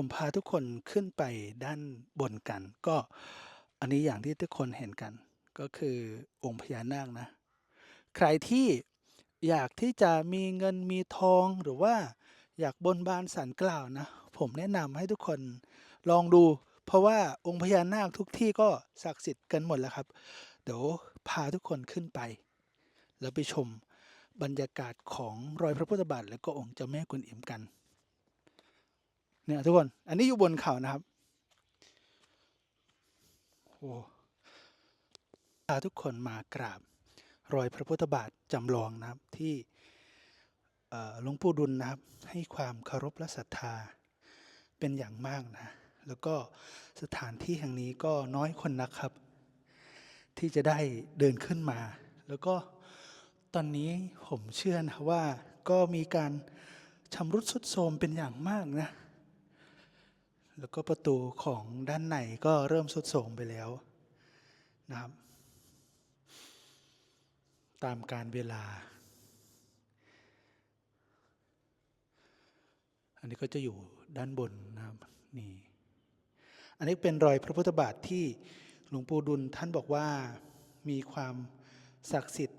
ผมพาทุกคนขึ้นไปด้านบนกัน ก็อันนี้อย่างที่ทุกคนเห็นกัน ก็คือองค์พญานาคนะ ใครที่อยากที่จะมีเงินมีทองหรือว่าอยากบนบานสารกล่าวนะ ผมแนะนำให้ทุกคนลองดู เพราะว่าองค์พญานาคทุกที่ก็ศักดิ์สิทธิ์กันหมดแล้วครับ เดี๋ยวพาทุกคนขึ้นไป แล้วไปชมบรรยากาศของรอยพระพุทธบาทและก็องค์เจ้าแม่กวนอิมกัน เนี่ยทุกคน อันนี้อยู่บนเขานะครับโอ้พาทุกคนมากราบ รอยพระพุทธบาทจำลองนะครับที่หลวงปู่ดุลนะครับ ให้ความเคารพและศรัทธาเป็นอย่างมากนะ แล้วก็สถานที่แห่งนี้ก็น้อยคนนักครับ ที่จะได้เดินขึ้นมา แล้วก็ตอนนี้ผมเชื่อนะว่าก็มีการชำรุดทรุดโทรมเป็นอย่างมากนะ แล้วก็ประตูของด้านในก็เริ่มทรุดโทมไปแล้วนะครับ ตามการเวลา อันนี้ก็จะอยู่ด้านบนนะครับนี่อันนี้เป็นรอยพระพุทธบาทที่หลวงปู่ดุลท่านบอกว่ามีความศักดิ์สิทธิ์